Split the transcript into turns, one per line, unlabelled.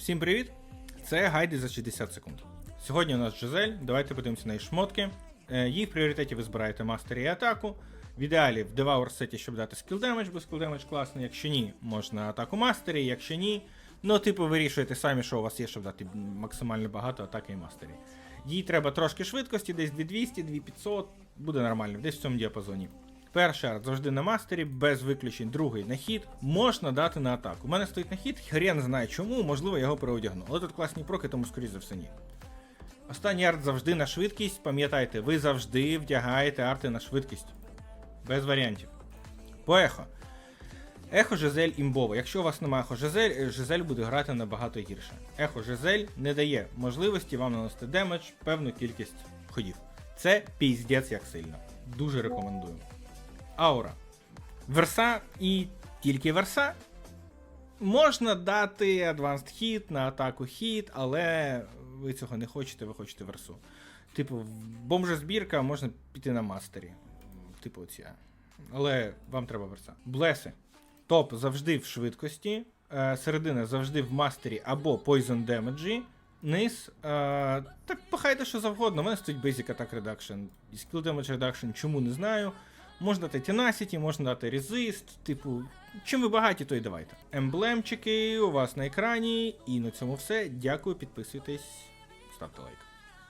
Всім привіт! Це гайди за 60 секунд. Сьогодні у нас Жизель. Давайте подивимося на її шмотки. Е, Її в пріоритеті ви збираєте мастері і атаку. В ідеалі в Devour сеті, щоб дати скіл демедж, бо скіл демедж класний. Якщо ні, можна атаку мастері, якщо ні. Ну, типу, вирішуєте самі, що у вас є, щоб дати максимально багато атаки і мастері. Їй треба трошки швидкості, десь 2200, 2500, буде нормально, десь в цьому діапазоні. Перший арт завжди на мастері, без виключень, другий на хід, можна дати на атаку. У мене стоїть на хід, хрен знає чому, можливо, я його переодягну. Але тут класні проки, тому скоріш за все ні. Останній арт завжди на швидкість. Пам'ятайте, ви завжди вдягаєте арти на швидкість. Без варіантів. По ехо. Ехо Жизель імбово. Якщо у вас немає ехо Жизель, е, Жизель буде грати набагато гірше. Ехо Жизель не дає можливості вам наносити демедж певну кількість ходів. Це піздець як сильно. Дуже рекомендую. Аура. Верса і тільки верса. Можна дати Advanced Hit на атаку хіт, але ви цього не хочете, ви хочете версу. Типу, бомжа збірка можна піти на мастері. Типу, ця. Але вам треба верса. Блеси. Топ завжди в швидкості. е, Середина завжди в мастері або Poison Damage. Низ. Е, так пахайте що завгодно. У мене стоїть Basic Attack Reduction і Skill Damage Reduction, чому не знаю. Можна дати Tenacity, можна дати Resist, типу, чим ви багаті, то й давайте. Емблемчики у вас на екрані. І на цьому все. Дякую, підписуйтесь, ставте лайк.